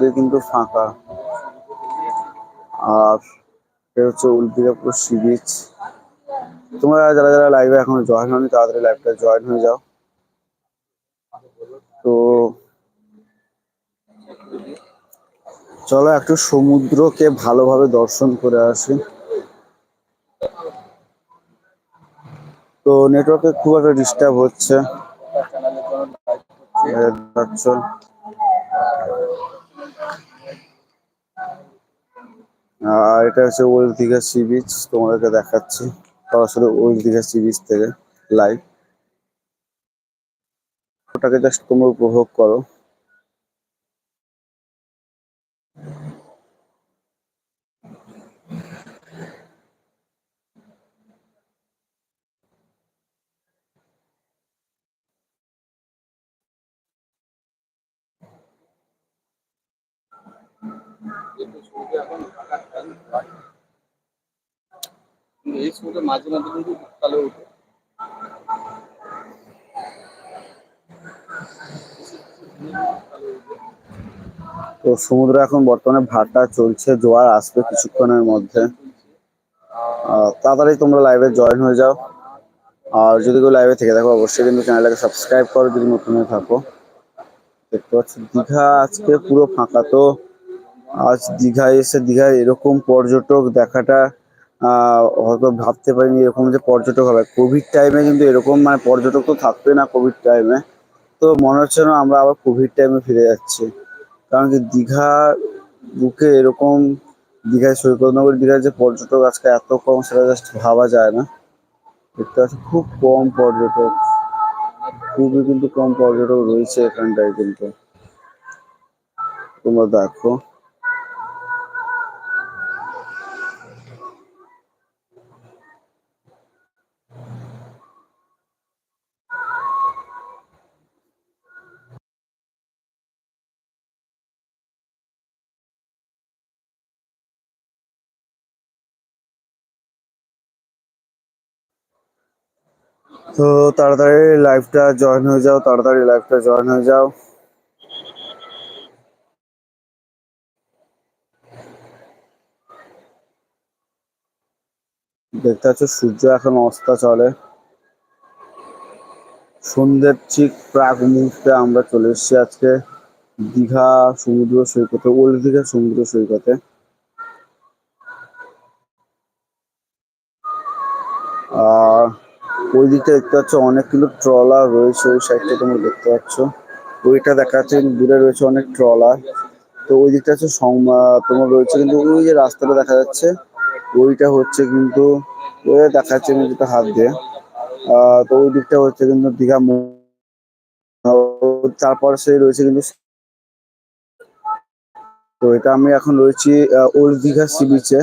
চারিদিকে কিন্তু ফাঁকা। আর এটা হচ্ছে উলদিরাপুর সি বিচ তোমরা যারা যারা লাইভে এখনও জয়েন হয়নি, তাড়াতাড়ি লাইভটা জয়েন হয়ে যাও। তো চলো একটু সমুদ্রকে ভালোভাবে দর্শন করে আসি। তো নেটওয়ার্কে খুব একটা ডিস্টার্ব হচ্ছে এই দেখছ। আর এটা হচ্ছে ওল্ড দীঘা সি বিচ, তোমাদেরকে দেখাচ্ছি। সরাসরি ওল্ড দীঘা সি বিচ থেকে লাইভ ওটাকে জাস্ট তোমরা উপভোগ করো। এই সময়টা মাঝে মাঝে কিন্তু ওঠে তো সমুদ্র এখন বর্তমানে ভাটা চলছে, জোয়ার আসবে কিছুক্ষণের মধ্যে। তাড়াতাড়ি তোমরা লাইভে জয়েন হয়ে যাও। আর যদি কেউ লাইভে থেকে থাকো, অবশ্যই কিন্তু চ্যানেলটাকে সাবস্ক্রাইব করো, যদি নতুন হয়ে থাকো। দেখতে পাচ্ছি, দীঘা আজকে পুরো ফাঁকা, তো আজ দীঘায় এসে, দীঘায় এরকম পর্যটক দেখাটা হয়তো ভাবতে পারিনি এরকম যে পর্যটক হবে। কোভিড টাইমে কিন্তু এরকম মানে পর্যটক তো থাকবে না কোভিড টাইমে তো মনে হচ্ছে না আমরা আবার কোভিড টাইমে ফিরে যাচ্ছি। কারণ কি দীঘা বুকে এরকম দীঘায়, সৈকতনগর দীঘায় যে পর্যটক আজকে এত কম, সেটা জাস্ট ভাবা যায় না। দেখতে পাচ্ছি খুব কম পর্যটক। খুবই কিন্তু কম পর্যটক রয়েছে এখানটায় কিন্তু। তোমরা দেখো। তো তাড়াতাড়ি লাইভটা জয়েন হয়ে যাও, তাড়াতাড়ি লাইভটা জয়েন হয়ে যাও। দেখতে পাচ্ছ, সূর্য এখন অস্তা চলে। সন্ধ্যের ঠিক প্রাক মুহূর্তে আমরা চলে এসেছি আজকে দীঘা সমুদ্র সৈকতে, ওল্ড দীঘা সমুদ্র সৈকতে। ওই দিকটা দেখতে পাচ্ছ অনেক কিন্তু ট্রলার রয়েছে ওই সাইডটা তোমরা দেখতে পাচ্ছ। ওইটা দেখা যাচ্ছে দূরে রয়েছে অনেক ট্রলার। তো ওই দিকটা হচ্ছে সং- তোমার রয়েছে কিন্তু ওই যে রাস্তাটা দেখা যাচ্ছে, ওইটা হচ্ছে কিন্তু ওই দেখা যাচ্ছে যেটা হাত দিয়ে। তো ওই দিকটা হচ্ছে কিন্তু দীঘা তারপর সেই রয়েছে কিন্তু তো এটা আমি এখন রয়েছি ওল্ড দীঘা সি, বিচে।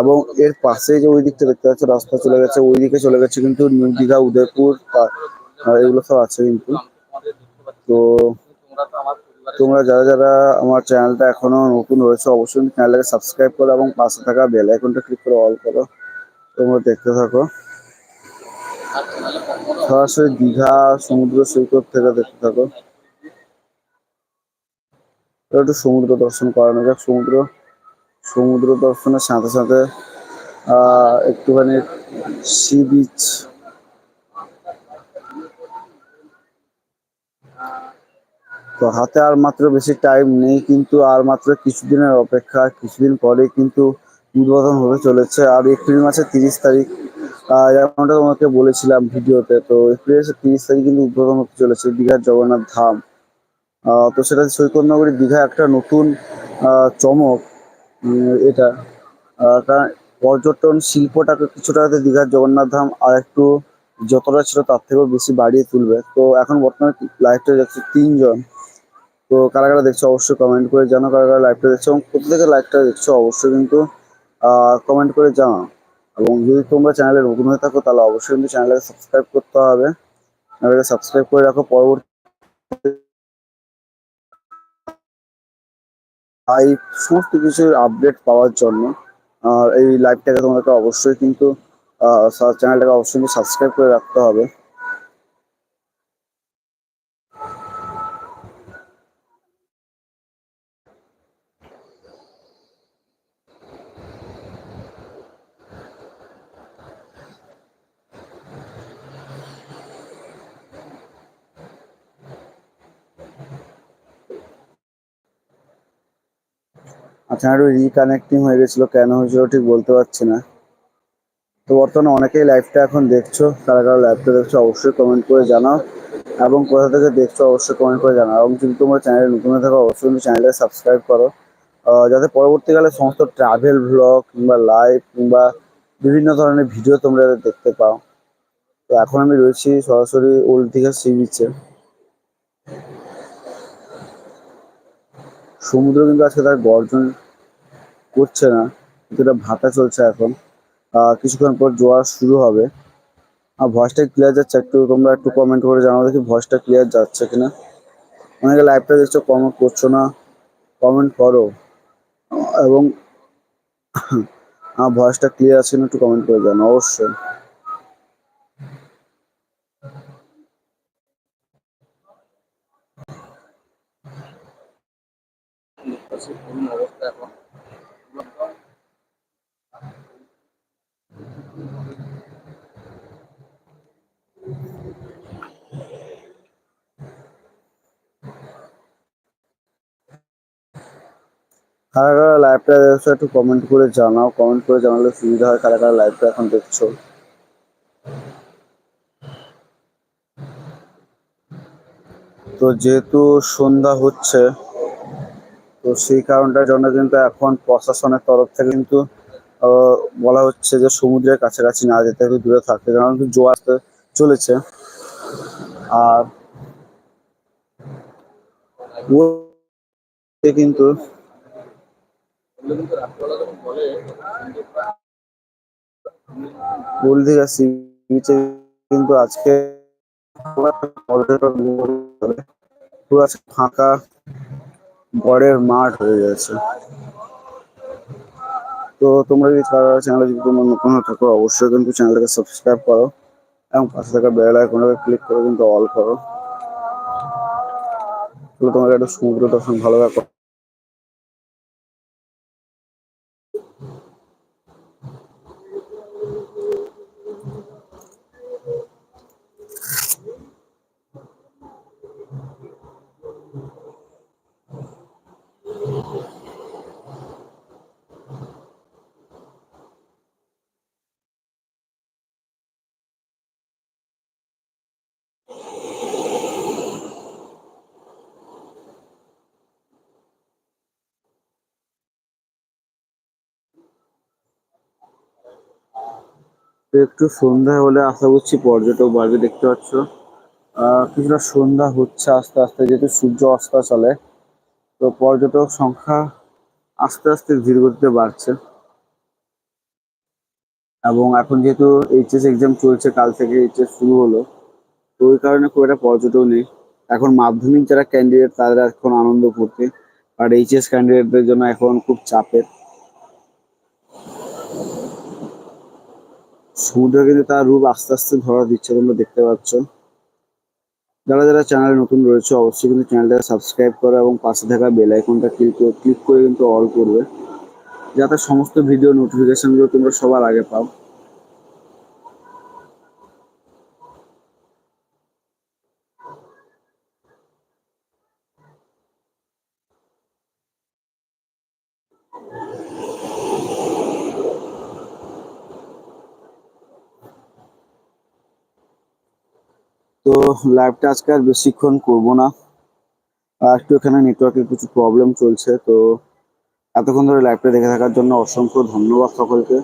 এবং এর পাশে যে ওই দিকটা দেখতে পাচ্ছ, রাস্তা চলে গেছে ওই দিকে চলে গেছে কিন্তু নিউ দীঘা, উদয়পুর এগুলো সব আছে কিন্তু। তো তোমরা যারা যারা আমার চ্যানেলটা এখনও নতুন রয়েছে, অবশ্যই চ্যানেলটাকে সাবস্ক্রাইব করো এবং পাশে থাকা বেল আইকনটা ক্লিক করে অল করো। তোমরা দেখতে থাকো। সরাসরি দীঘা সমুদ্র সৈকত থেকে দেখতে থাকো। একটু সমুদ্র দর্শন করানো যাক, সমুদ্র। সমুদ্র দর্শনের সাথে সাথে একটুখানি সি বিচ। তো হাতে আর মাত্র বেশি টাইম নেই, কিন্তু আর মাত্র কিছুদিনের অপেক্ষা, কিছুদিন পরে কিন্তু উদ্বোধন হতে চলেছে। আর এপ্রিল মাসের তিরিশ তারিখ যেমনটা তোমাকে বলেছিলাম ভিডিওতে, তো এপ্রিল মাসের তিরিশ তারিখ কিন্তু উদ্বোধন হতে চলেছে দীঘার জগন্নাথ ধাম। তো সেটা সৈকত নগরী দীঘা একটা নতুন চমক। এটা। পর্যটন শিল্পটাকে কিছুটা দীঘার জগন্নাথ ধাম আর একটু যতটা ছিল তার থেকেও বেশি বাড়িয়ে তুলবে। তো এখন বর্তমানে লাইভটা দেখছি তিনজন। তো কারা কারা দেখছ অবশ্যই কমেন্ট করে জানো, কারা কারা লাইভটা দেখছ এবং কোথা থেকে লাইভটা দেখছ অবশ্যই কিন্তু কমেন্ট করে জানাও। এবং যদি তোমরা চ্যানেলে নতুন হয়ে থাকো তাহলে অবশ্যই কিন্তু চ্যানেলটাকে সাবস্ক্রাইব করতে হবে। সাবস্ক্রাইব করে রাখো, পরবর্তী লাইভ সমস্ত কিছুর আপডেট পাওয়ার জন্য এই লাইভটাকে তোমাদেরকে অবশ্যই কিন্তু চ্যানেলটাকে অবশ্যই সাবস্ক্রাইব করে রাখতে হবে। চ্যানেলটা রিকানেক্টিং হয়ে গেছিল কেন হয়েছিল ঠিক বলতে পারছি না। তো বর্তমানে অনেকেই লাইভটা এখন দেখছ, কারা কারা লাইভটা দেখছ অবশ্যই কমেন্ট করে জানাও, এবং কোথা থেকে দেখছ অবশ্যই কমেন্ট করে জানাও, এবং যদি তোমার চ্যানেলে নতুন হয়ে থাকো, অবশ্যই কিন্তু চ্যানেলটা সাবস্ক্রাইব করো। যাতে পরবর্তীকালে সমস্ত ট্রাভেল ব্লগ কিংবা লাইভ কিংবা বিভিন্ন ধরনের ভিডিও তোমরা দেখতে পাও। তো এখন আমি রয়েছি সরাসরি ওল্ড দীঘা সি বিচে সমুদ্র কিন্তু আজকে তার গর্জন করছে না, কিন্তু এটা ভাটা চলছে এখন। কিছুক্ষণ পর জোয়ার শুরু হবে। আর ভয়েসটা ক্লিয়ার যাচ্ছে, একটু তোমরা একটু কমেন্ট করে জানাও দেখি ভয়েসটা ক্লিয়ার যাচ্ছে কিনা। অনেকে লাইভটা দেখছ কমেন্ট করছ না কমেন্ট করো। এবং ভয়েসটা ক্লিয়ার আছে কিনা একটু কমেন্ট করে জানাও, অবশ্যই। অবস্থা এখন কারা কারা লাইভটা দেখছ একটু কমেন্ট করে জানাও। কমেন্ট করে জানালে সুবিধা হয় কারা কারা লাইভটা এখন দেখছ। তো যেহেতু সন্ধ্যা হচ্ছে তো সেই কারণটার জন্য কিন্তু এখন প্রশাসনের তরফ থেকে কিন্তু বলা হচ্ছে যে সমুদ্রের কাছাকাছি না যেতে একটু দূরে থাকতে। কারণ কিন্তু জোয়ার আসতে চলেছে। আর কিন্তু কিন্তু আজকে ফাঁকা বড়ের মাঠ হয়ে গেছে। তো তোমরা যদি চ্যানেলে যদি তোমার নতুন হয়ে থাকো, অবশ্যই কিন্তু চ্যানেলটাকে সাবস্ক্রাইব করো এবং পাশে থাকা বেল আইকনটাকে ক্লিক করে কিন্তু অল করো। তাহলে তোমাকে একটা সমুদ্র দর্শন ভালো একটু সন্ধ্যা হলে আশা করছি পর্যটক বাড়বে, দেখতে পাচ্ছ। কিছুটা সন্ধ্যা হচ্ছে আস্তে আস্তে, যেহেতু সূর্য অস্ত চলে তো পর্যটক সংখ্যা আস্তে আস্তে ধীর গতিতে বাড়ছে। এবং এখন যেহেতু এইচএস এক্সাম চলছে, কাল থেকে এইচএস শুরু হলো, তো ওই কারণে খুব একটা পর্যটক নেই। এখন মাধ্যমিক যারা ক্যান্ডিডেট তাদের এখন আনন্দ করতে। আর এইচএস ক্যান্ডিডেটদের জন্য এখন খুব চাপের। সমুদ্র কিন্তু তার রূপ আস্তে আস্তে ধরা দিচ্ছে, তোমরা দেখতে পাচ্ছ। যারা যারা চ্যানেলে নতুন রয়েছে, অবশ্যই কিন্তু চ্যানেলটাকে সাবস্ক্রাইব করো এবং পাশে থাকা বেল আইকনটা ক্লিক করে ক্লিক করে কিন্তু অল করবে। যাতে সমস্ত ভিডিও নোটিফিকেশনগুলো তোমরা সবার আগে পাও। তো লাইভটা আজকে আর বেশিক্ষণ করব না। আর একটু এখানে নেটওয়ার্কের কিছু প্রবলেম চলছে, তো এতক্ষণ ধরে লাইভটা দেখে থাকার জন্য অসংখ্য ধন্যবাদ সকলকে।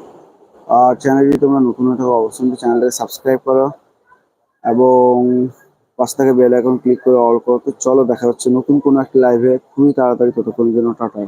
আর চ্যানেল যদি তোমরা নতুন হয়ে থাকো, অবশ্যই চ্যানেলটাকে সাবস্ক্রাইব করো এবং পাশ থেকে বেল আইকন ক্লিক করে অল করো। তো চলো, দেখা হচ্ছে নতুন কোনো একটা লাইভে খুবই তাড়াতাড়ি ততক্ষণ জন্য, টাটা।